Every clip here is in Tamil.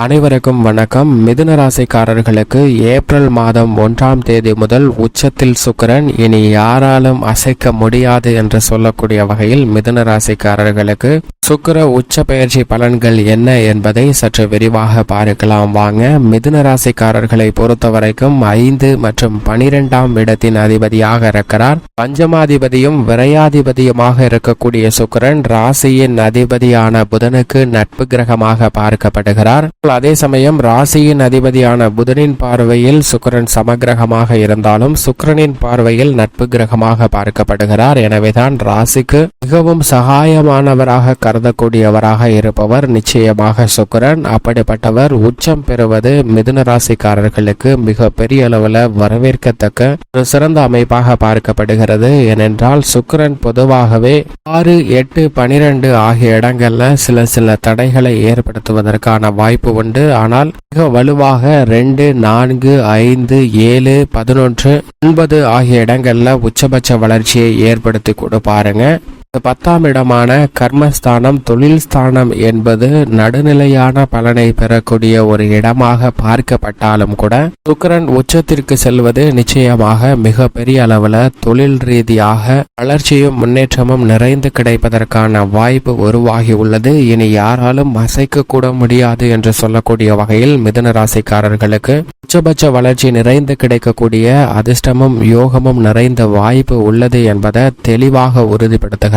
அனைவருக்கும் வணக்கம். மிதுன ராசிக்காரர்களுக்கு ஏப்ரல் மாதம் ஒன்றாம் தேதி முதல் உச்சத்தில் சுக்கரன் இனி யாராலும் அசைக்க முடியாது என்று சொல்லக்கூடிய வகையில் மிதுன ராசிக்காரர்களுக்கு சுக்கிர உச்ச பயிற்சி பலன்கள் என்ன என்பதை சற்று விரிவாக பார்க்கலாம். வாங்க மிதுன ராசிக்காரர்களை பொறுத்தவரைக்கும் ஐந்து மற்றும் பனிரெண்டாம் இடத்தின் அதிபதியாக இருக்கிறார். பஞ்சமாதிபதியும் விரையாதிபதியுமாக இருக்கக்கூடிய சுக்கிரன் ராசியின் அதிபதியான புதனுக்கு நட்பு கிரகமாக பார்க்கப்படுகிறார். அதே சமயம் ராசியின் அதிபதியான புதனின் பார்வையில் சுக்கிரன் சமகிரகமாக இருந்தாலும் சுக்கிரனின் பார்வையில் நட்பு கிரகமாக பார்க்கப்படுகிறார். எனவேதான் ராசிக்கு மிகவும் சகாயமானவராக கருதக்கூடியவராக இருப்பவர் நிச்சயமாக சுக்கிரன். அப்படிப்பட்டவர் உச்சம் பெறுவது மிதுன ராசிக்காரர்களுக்கு மிக பெரிய அளவில் வரவேற்கத்தக்க ஒரு சிறந்த அமைப்பாக பார்க்கப்படுகிறது. ஏனென்றால் சுக்கிரன் பொதுவாகவே ஆறு எட்டு பனிரெண்டு ஆகிய இடங்கள்ல சில சில தடைகளை ஏற்படுத்துவதற்கான வாய்ப்பு உண்டு. ஆனால் மிக வலுவாக ரெண்டு நான்கு ஐந்து ஏழு பதினொன்று ஒன்பது ஆகிய இடங்கள்ல உச்சபட்ச வளர்ச்சியை ஏற்படுத்தி கொடுப்பாருங்க பத்தாம் இடமான கர்மஸ்தானம் தொழில் ஸ்தானம் என்பது நடுநிலையான பலனை பெறக்கூடிய ஒரு இடமாக பார்க்கப்பட்டாலும் கூட சுக்கரன் உச்சத்திற்கு செல்வது நிச்சயமாக மிக பெரிய அளவுல தொழில் ரீதியாக வளர்ச்சியும் முன்னேற்றமும் நிறைந்து கிடைப்பதற்கான வாய்ப்பு உருவாகி உள்ளது. இனி யாராலும் அசைக்க கூட முடியாது என்று சொல்லக்கூடிய வகையில் மிதுன ராசிக்காரர்களுக்கு உச்சபட்ச வளர்ச்சி நிறைந்து கிடைக்கக்கூடிய அதிர்ஷ்டமும் யோகமும் நிறைந்த வாய்ப்பு உள்ளது என்பதை தெளிவாக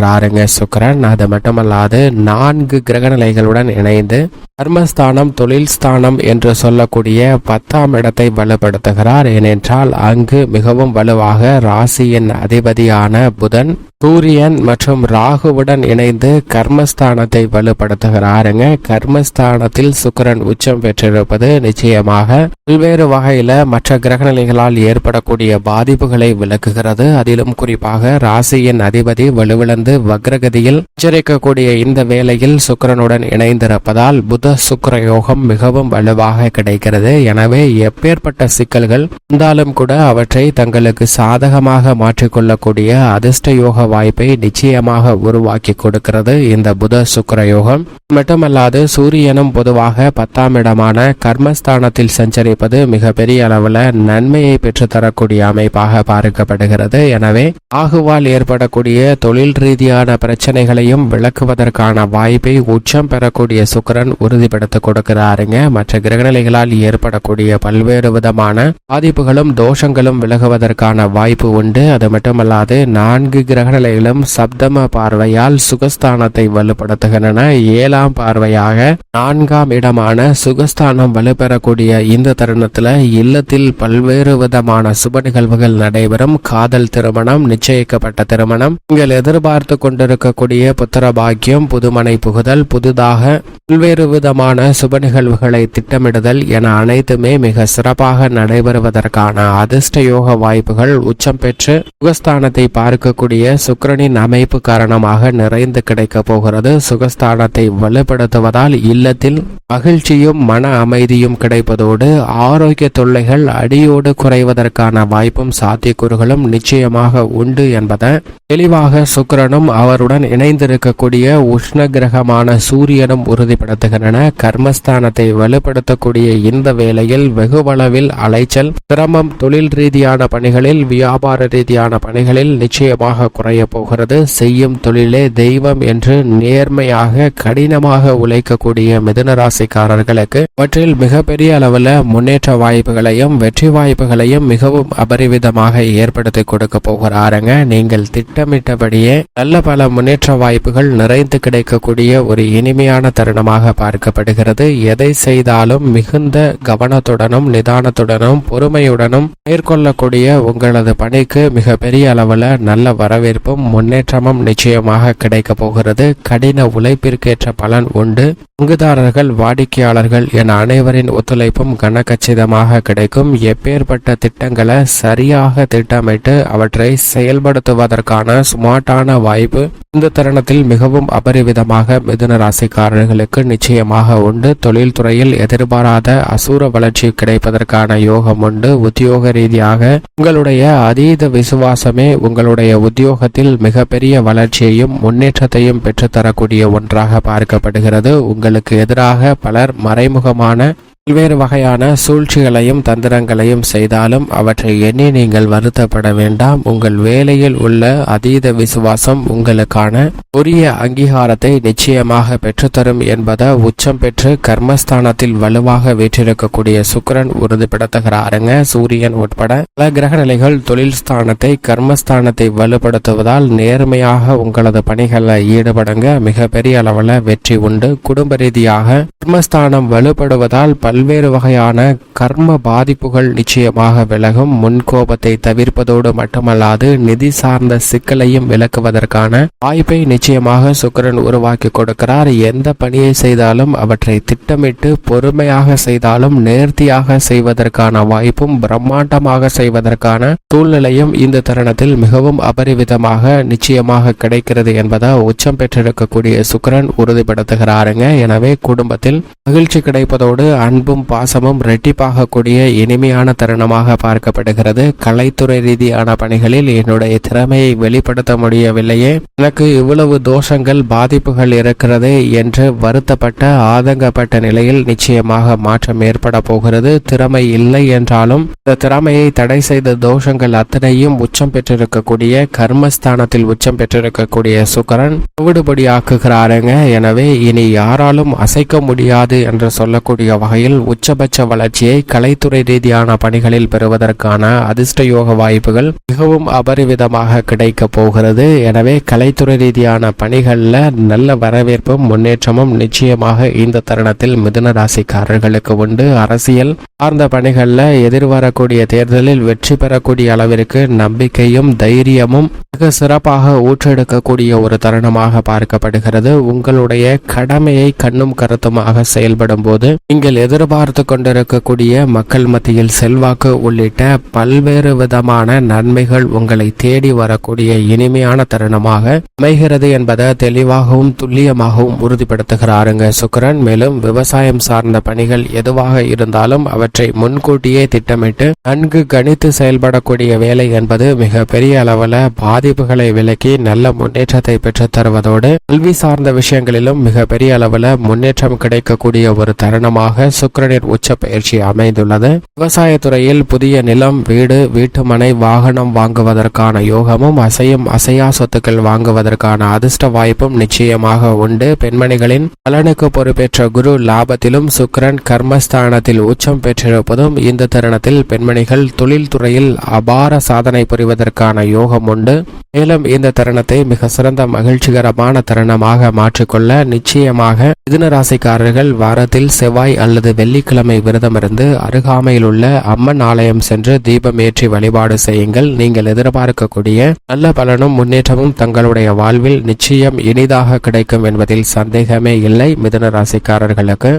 உறுதிப்படுத்துகிறாருங்க சுக்கரன் அது மட்டுமல்லாது நான்கு கிரகநிலைகளுடன் இணைந்து கர்மஸ்தானம் தொழில் ஸ்தானம் என்று சொல்லக்கூடிய பத்தாம் இடத்தை வலுப்படுத்துகிறார். ஏனென்றால் அங்கு மிகவும் வலுவாக ராசியின் அதிபதியான புதன் சூரியன் மற்றும் ராகுவுடன் இணைந்து கர்மஸ்தானத்தை வலுப்படுத்துகிறாருங்க. கர்மஸ்தானத்தில் சுக்கரன் உச்சம் பெற்றிருப்பது நிச்சயமாக பல்வேறு வகையில மற்ற கிரகநிலைகளால் ஏற்படக்கூடிய பாதிப்புகளை விளக்குகிறது. அதிலும் குறிப்பாக ராசியின் அதிபதி வலுவிழந்து வக்ரகதியில் உச்சரிக்கக்கூடிய இந்த வேளையில் சுக்கரனுடன் இணைந்திருப்பதால் புத சுக்கர யோகம் மிகவும் வலுவாக கிடைக்கிறது. எனவே எப்பேற்பட்ட சிக்கல்கள் இருந்தாலும் கூட அவற்றை தங்களுக்கு சாதகமாக மாற்றிக்கொள்ளக்கூடிய அதிர்ஷ்ட யோக வாய்ப்பை நிச்சயமாக உருவாக்கி கொடுக்கிறது இந்த புத சுக்கர யோகம். மட்டுமல்லாது சூரியனும் பொதுவாக பத்தாம் இடமான கர்மஸ்தானத்தில் சஞ்சரிப்பது மிகப்பெரிய அளவில் நன்மையை பெற்றுத்தரக்கூடிய அமைப்பாக பார்க்கப்படுகிறது. எனவே ஆகுவால் ஏற்படக்கூடிய தொழில் ரீதியான பிரச்சனைகளையும் விளக்குவதற்கான வாய்ப்பை உச்சம் பெறக்கூடிய சுக்கரன் உறுதிப்படுத்த கொடுக்கிறாருங்க. மற்ற கிரகநிலைகளால் ஏற்படக்கூடிய பல்வேறு விதமான பாதிப்புகளும் தோஷங்களும் விலகுவதற்கான வாய்ப்பு உண்டு. அது மட்டுமல்லாது நான்கு கிரகநிலைகளும் சப்தம பார்வையால் சுகஸ்தானத்தை வலுப்படுத்துகின்றன. ஏழாம் பார்வையாக நான்காம் இடமான சுகஸ்தானம் வலுப்பெறக்கூடிய இந்த தருணத்துல இல்லத்தில் பல்வேறு விதமான சுப நிகழ்வுகள் நடைபெறும். காதல் திருமணம் நிச்சயிக்கப்பட்ட திருமணம் நீங்கள் எதிர்பார்த்து கொண்டிருக்கக்கூடிய புத்திர பாக்கியம் புதுமனை புகுதல் புதிதாக பல்வேறு விதமான சுப நிகழ்வுகளை திட்டமிடுதல் என அனைத்துமே மிக சிறப்பாக நடைபெறுவதற்கான அதிர்ஷ்ட யோக வாய்ப்புகள் உச்சம் பெற்று சுகஸ்தானத்தை பார்க்கக்கூடிய சுக்கரனின் அமைப்பு காரணமாக நிறைந்து கிடைக்க போகிறது. சுகஸ்தானத்தை வலுப்படுத்துவதால் இல்லத்தில் மகிழ்ச்சியும் மன அமைதியும் கிடைப்பதோடு ஆரோக்கிய தொல்லைகள் அடியோடு குறைவதற்கான வாய்ப்பும் சாத்தியக்கூறுகளும் நிச்சயமாக உண்டு என்பதை தெளிவாக சுக்கரனும் அவருடன் இணைந்திருக்கக்கூடிய உஷ்ண கிரகமான சூரியனும் உறுதிப்படுத்துகின்றன. கர்மஸ்தானத்தை வலுப்படுத்தக்கூடிய இந்த வேளையில் வெகுவளவில் அலைச்சல் சிரமம் தொழில் ரீதியான பணிகளில் வியாபார ரீதியான பணிகளில் நிச்சயமாக குறை குறைய போகிறது. செய்யும் தொழிலே தெய்வம் என்று நேர்மையாக கடினமாக உழைக்கக்கூடிய மிதுனராசிக்காரர்களுக்கு அவற்றில் மிகப்பெரிய அளவில் முன்னேற்ற வாய்ப்புகளையும் வெற்றி வாய்ப்புகளையும் மிகவும் அபரிவிதமாக ஏற்படுத்தி கொடுக்க போகிறாருங்க. நீங்கள் திட்டமிட்டபடியே நல்ல பல முன்னேற்ற வாய்ப்புகள் நிறைந்து கிடைக்கக்கூடிய ஒரு இனிமையான தருணமாக பார்க்கப்படுகிறது. எதை செய்தாலும் மிகுந்த கவனத்துடனும் நிதானத்துடனும் பொறுமையுடனும் மேற்கொள்ளக்கூடிய உங்களது பணிக்கு மிக பெரிய அளவில் நல்ல வரவேற்பு வரவேற்பும் முன்னேற்றமும் நிச்சயமாக கிடைக்கப் போகிறது. கடின உழைப்பிற்கேற்ற பலன் உண்டு. பங்குதாரர்கள் வாடிக்கையாளர்கள் என அனைவரின் ஒத்துழைப்பும் கனகச்சிதமாக கிடைக்கும். எப்பேற்பட்ட திட்டங்களை சரியாக திட்டமிட்டு அவற்றை செயல்படுத்துவதற்கான ஸ்மார்ட்டான வாய்ப்பு இந்த தருணத்தில் மிகவும் அபரிவிதமாக மிதுன ராசிக்காரர்களுக்கு நிச்சயமாக உண்டு. தொழில்துறையில் எதிர்பாராத அசூர வளர்ச்சி கிடைப்பதற்கான யோகம் உண்டு. உத்தியோக ரீதியாக உங்களுடைய அதீத விசுவாசமே உங்களுடைய உத்தியோகத்தில் மிகப்பெரிய வளர்ச்சியையும் முன்னேற்றத்தையும் பெற்றுத்தரக்கூடிய ஒன்றாக பார்க்கப்படுகிறது. உங்களுக்கு எதிராக பலர் மறைமுகமான பல்வேறு வகையான சூழ்ச்சிகளையும் தந்திரங்களையும் செய்தாலும் அவற்றை எண்ணி நீங்கள் வருத்தப்பட வேண்டாம். உங்கள் வேலையில் உள்ள அதீத விசுவாசம் உங்களுக்கான உரிய அங்கீகாரத்தை நிச்சயமாக பெற்றுத்தரும் என்பதை உச்சம் பெற்று கர்மஸ்தானத்தில் வலுவாக வீற்றிருக்கக்கூடிய சுக்கிரன் உறுதிப்படுத்துகிறாருங்க. சூரியன் உட்பட பல கிரகநிலைகள் தொழில் ஸ்தானத்தை கர்மஸ்தானத்தை வலுப்படுத்துவதால் நேர்மையாக உங்களது பணிகளில் ஈடுபடுங்க. மிகப்பெரிய அளவில் வெற்றி உண்டு. குடும்ப ரீதியாக கர்மஸ்தானம் வலுப்படுவதால் பல பல்வேறு வகையான கர்ம பாதிப்புகள் நிச்சயமாக விலகும். முன்கோபத்தை தவிர்ப்பதோடு மட்டுமல்லாது நிதி சார்ந்த சிக்கலையும் விளக்குவதற்கான வாய்ப்பை நிச்சயமாக சுக்கிரன் உருவாக்கி கொடுக்கிறார். எந்த பணியை செய்தாலும் அவற்றை திட்டமிட்டு பொறுமையாக செய்தாலும் நேர்த்தியாக செய்வதற்கான வாய்ப்பும் பிரம்மாண்டமாக செய்வதற்கான சூழ்நிலையும் இந்த தருணத்தில் மிகவும் அபரிவிதமாக நிச்சயமாக கிடைக்கிறது என்பதை உச்சம் பெற்றிருக்கக்கூடிய சுக்கிரன் உறுதிப்படுத்துகிறாருங்க. எனவே குடும்பத்தில் மகிழ்ச்சி கிடைப்பதோடு அன்பும் பாசமும் ரெட்டிப்பாகக்கூடிய இனிமையான தருணமாக பார்க்கப்படுகிறது. கலைத்துறை ரீதியான பணிகளில் என்னுடைய திறமையை வெளிப்படுத்த முடியவில்லையே. எனக்கு இவ்வளவு தோஷங்கள் பாதிப்புகள் இருக்கிறது என்று வருத்தப்பட்ட ஆதங்கப்பட்ட நிலையில் நிச்சயமாக மாற்றம் ஏற்பட போகிறது. திறமை இல்லை என்றாலும் இந்த திறமையை தடை செய்த தோஷங்கள் அத்தனையும் உச்சம் பெற்றிருக்கக்கூடிய கர்மஸ்தானத்தில் உச்சம் பெற்றிருக்கக்கூடிய சுக்கரன் விடுபடியாக்குகிறாருங்க. எனவே இனி யாராலும் அசைக்க முடியாது என்று சொல்லக்கூடிய வகையில் உச்சபட்ச வளர்ச்சியை கலைத்துறை ரீதியான பணிகளில் பெறுவதற்கான அதிர்ஷ்ட யோக வாய்ப்புகள் மிகவும் அபரிவிதமாக கிடைக்க போகிறது. எனவே கலைத்துறை ரீதியான பணிகளில் நல்ல வரவேற்பும் முன்னேற்றமும் நிச்சயமாக இந்த தருணத்தில் மிதுன ராசிக்காரர்களுக்கு உண்டு. அரசியல் சார்ந்த பணிகளில் எதிர்வரக்கூடிய தேர்தலில் வெற்றி பெறக்கூடிய அளவிற்கு நம்பிக்கையும் தைரியமும் மிக சிறப்பாக ஊற்றெடுக்கக்கூடிய ஒரு தருணமாக பார்க்கப்படுகிறது. உங்களுடைய கடமையை கண்ணும் கருத்துமாக செயல்படும் போது நீங்கள் எதிர்பார்த்து கொண்டிருக்கக்கூடிய மக்கள் மத்தியில் செல்வாக்கு உள்ளிட்ட பல்வேறு விதமான நன்மைகள் உங்களை தேடி வரக்கூடிய இனிமையான தருணமாக அமைகிறது என்பதை தெளிவாகவும் துல்லியமாகவும் உறுதிப்படுத்துகிறாருங்க சுக்கரன். மேலும் விவசாயம் சார்ந்த பணிகள் எதுவாக இருந்தாலும் அவற்றை முன்கூட்டியே திட்டமிட்டு நன்கு கணித்து செயல்படக்கூடிய வேலை என்பது மிக பெரிய அளவில் பாதிப்புகளை விலக்கி நல்ல முன்னேற்றத்தை பெற்றுத் தருவதோடு கல்வி சார்ந்த விஷயங்களிலும் மிக பெரிய அளவில் முன்னேற்றம் கிடைக்கக்கூடிய ஒரு தருணமாக சுக்கிரனின் உச்ச பயிற்சி அமைந்துள்ளது. விவசாயத்துறையில் புதிய நிலம் வீடு வீட்டுமனை வாகனம் வாங்குவதற்கான யோகமும் அசையும் அசையா சொத்துக்கள் வாங்குவதற்கான அதிர்ஷ்ட வாய்ப்பும் நிச்சயமாக உண்டு. பெண்மணிகளின் பலனுக்கு பொறுப்பேற்ற குரு லாபத்திலும் சுக்கரன் கர்மஸ்தானத்தில் உச்சம் பெற்றிருப்பதும் இந்த தருணத்தில் பெண்மணிகள் தொழில்துறையில் அபார சாதனை புரிவதற்கான யோகம் உண்டு. மேலும் இந்த தருணத்தை மிக சிறந்த மகிழ்ச்சிகரமான தருணமாக மாற்றிக்கொள்ள நிச்சயமாக மிதுன ராசிக்காரர்கள் வாரத்தில் செவ்வாய் அல்லது வெள்ளிக்கிழமை விரதமிருந்து அருகாமையில் உள்ள அம்மன் ஆலயம் சென்று தீபம் ஏற்றி வழிபாடு செய்யுங்கள். நீங்கள் எதிர்பார்க்கக்கூடிய நல்ல பலனும் முன்னேற்றமும் தங்களுடைய வாழ்வில் நிச்சயம் இனிதாக கிடைக்கும் என்பதில் சந்தேகமே இல்லை. மிதன ராசிக்காரர்களுக்கு